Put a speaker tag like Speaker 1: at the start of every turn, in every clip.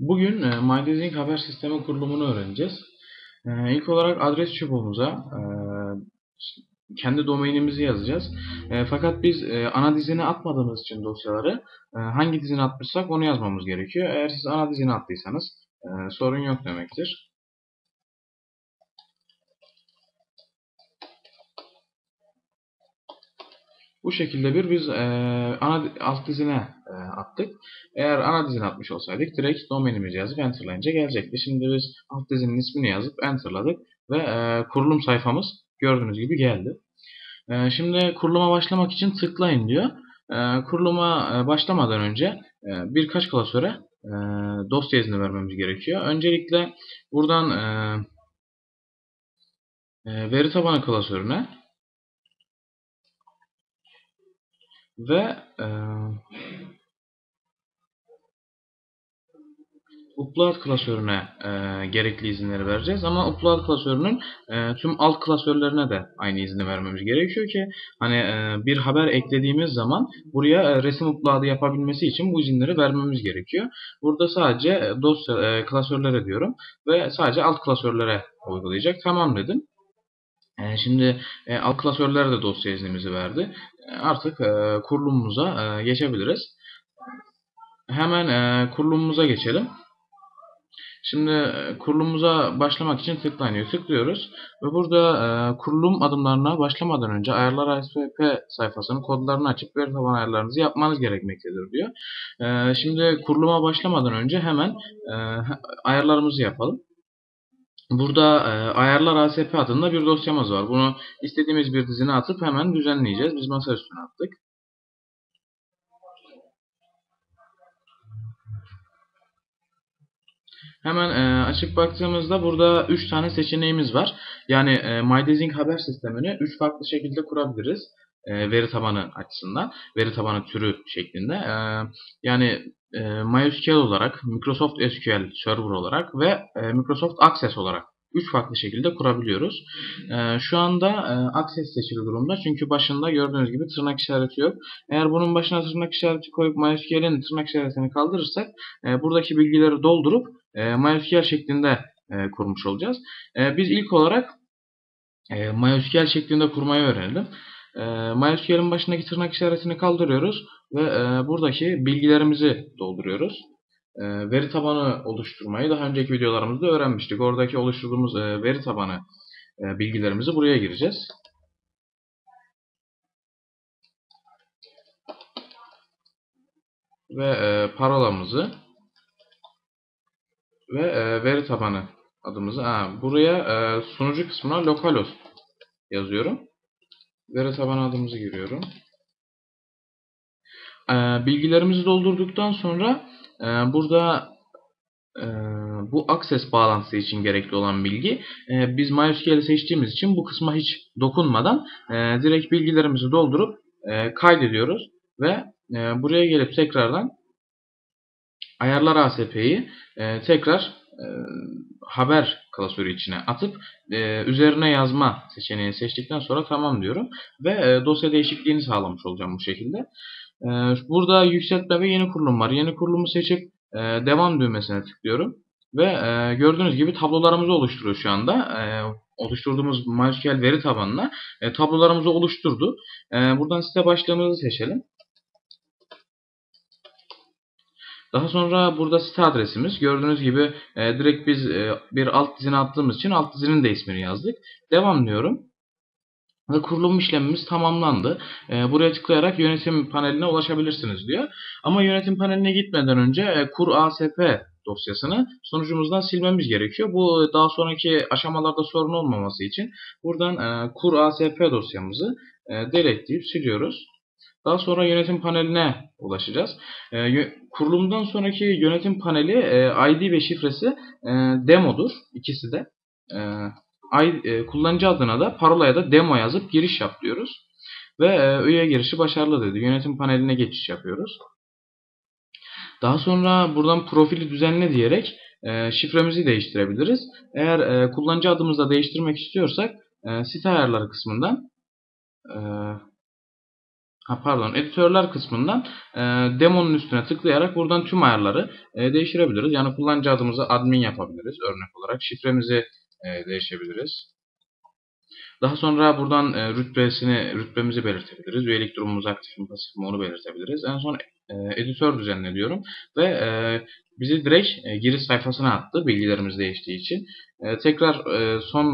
Speaker 1: Bugün e, haber sistemi kurulumunu öğreneceğiz. E, ilk olarak adres çubuğumuza e, kendi domainimizi yazacağız. E, fakat biz e, ana dizine atmadığımız için dosyaları hangi dizine atmışsak onu yazmamız gerekiyor. Eğer siz ana dizine attıysanız sorun yok demektir. Bu şekilde bir biz e, ana alt dizine e, attık. Eğer ana dizine atmış olsaydık direkt domainimizi yazıp enterlayınca gelecekti. Şimdi biz alt dizinin ismini yazıp enterladık ve e, kurulum sayfamız gördüğünüz gibi geldi. E, şimdi kuruluma başlamak için tıklayın diyor. E, kuruluma başlamadan önce e, birkaç klasöre e, dosya izni vermemiz gerekiyor. Öncelikle buradan e, e, veri tabanı klasörüne ve e, upload klasörüne e, gerekli izinleri vereceğiz. Ama upload klasörünün e, tüm alt klasörlerine de aynı izni vermemiz gerekiyor ki hani e, bir haber eklediğimiz zaman buraya e, resim upload'ı yapabilmesi için bu izinleri vermemiz gerekiyor. Burada sadece dosya e, klasörlere diyorum ve sadece alt klasörlere uygulayacak. Tamam dedim. E, şimdi e, alt klasörlere de dosya iznimizi verdi artık e, kurulumumuza e, geçebiliriz. Hemen kurulumumuza geçelim. Şimdi kurulumumuza başlamak için tıklanıyor. Tıklıyoruz ve burada kurulum adımlarına başlamadan önce ayarlar ASP sayfasının kodlarını açıp veri tabanı ayarlarınızı yapmanız gerekmektedir diyor. Şimdi kuruluma başlamadan önce hemen ayarlarımızı yapalım. Burada e, ayarlar ASP adında bir dosyamız var. Bunu istediğimiz bir dizine atıp hemen düzenleyeceğiz. Biz masa üstüne attık. Hemen e, açıp baktığımızda burada 3 tane seçeneğimiz var. Yani e, MyDesign haber sistemini 3 farklı şekilde kurabiliriz. E, veri tabanı açısından. Veri tabanı türü şeklinde. E, yani MySQL olarak, Microsoft SQL Server olarak ve e, Microsoft Access olarak üç farklı şekilde kurabiliyoruz. E, şu anda e, Access seçili durumda çünkü başında gördüğünüz gibi tırnak işareti yok. Eğer bunun başına tırnak işareti koyup MySQL'in tırnak işaretini kaldırırsak e, buradaki bilgileri doldurup e, MySQL şeklinde e, kurmuş olacağız. E, biz ilk olarak e, MySQL şeklinde kurmayı öğrenelim. E, MySQL'in başındaki tırnak işaretini kaldırıyoruz ve e, buradaki bilgilerimizi dolduruyoruz. E, veri tabanı oluşturmayı daha önceki videolarımızda öğrenmiştik. Oradaki oluşturduğumuz e, veri tabanı e, bilgilerimizi buraya gireceğiz. Ve e, parolamızı ve veri tabanı adımızı ha, buraya sunucu kısmına localhost yazıyorum. Veri tabanı adımızı giriyorum. E, bilgilerimizi doldurduktan sonra e, burada e, bu access bağlantısı için gerekli olan bilgi e, biz MySQL'i seçtiğimiz için bu kısma hiç dokunmadan direkt bilgilerimizi doldurup kaydediyoruz ve buraya gelip tekrardan ayarlar ASP'yi tekrar haber klasörü içine atıp e, üzerine yazma seçeneğini seçtikten sonra tamam diyorum ve e, dosya değişikliğini sağlamış olacağım bu şekilde. E, burada yükseltme ve yeni kurulum var. Yeni kurulumu seçip e, devam düğmesine tıklıyorum ve e, gördüğünüz gibi tablolarımızı oluşturuyor şu anda. E, oluşturduğumuz MySQL veri tabanına e, tablolarımızı oluşturdu. E, buradan site başlığımızı seçelim. Daha sonra burada site adresimiz. Gördüğünüz gibi e, direkt biz e, bir alt dizine attığımız için alt dizinin de ismini yazdık. Devam diyorum. Ve kurulum işlemimiz tamamlandı. E, buraya tıklayarak yönetim paneline ulaşabilirsiniz diyor. Ama yönetim paneline gitmeden önce e, kur ASP dosyasını sonucumuzdan silmemiz gerekiyor. Bu daha sonraki aşamalarda sorun olmaması için buradan e, kur ASP dosyamızı e, deletleyip siliyoruz. Daha sonra yönetim paneline ulaşacağız. E, kurulumdan sonraki yönetim paneli e, ID ve şifresi e, demodur. İkisi de. E, e, kullanıcı adına da parolaya da demo yazıp giriş yap diyoruz. Ve e, üye girişi başarılı dedi. Yönetim paneline geçiş yapıyoruz. Daha sonra buradan profili düzenle diyerek e, şifremizi değiştirebiliriz. Eğer e, kullanıcı adımızı da değiştirmek istiyorsak e, site ayarları kısmından e, Ha, pardon editörler kısmından e, demonun üstüne tıklayarak buradan tüm ayarları e, değiştirebiliriz. Yani kullanıcı adımızı admin yapabiliriz örnek olarak. Şifremizi e, değişebiliriz. Daha sonra buradan e, rütbesini, rütbemizi belirtebiliriz. Üyelik durumumuz aktif mi pasif mi onu belirtebiliriz. En son e, editör düzenle. Ve e, bizi direkt e, giriş sayfasına attı bilgilerimiz değiştiği için. E, tekrar e, son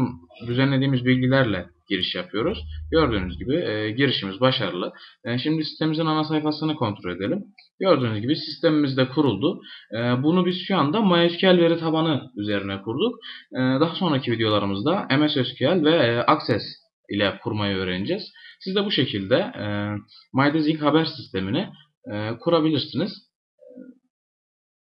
Speaker 1: düzenlediğimiz bilgilerle giriş yapıyoruz. Gördüğünüz gibi e, girişimiz başarılı. E, şimdi sitemimizin ana sayfasını kontrol edelim. Gördüğünüz gibi sistemimiz de kuruldu. E, bunu biz şu anda MySQL veri tabanı üzerine kurduk. E, daha sonraki videolarımızda MS SQL ve e, Access ile kurmayı öğreneceğiz. Siz de bu şekilde e, MyDesign haber sistemini kurabilirsiniz.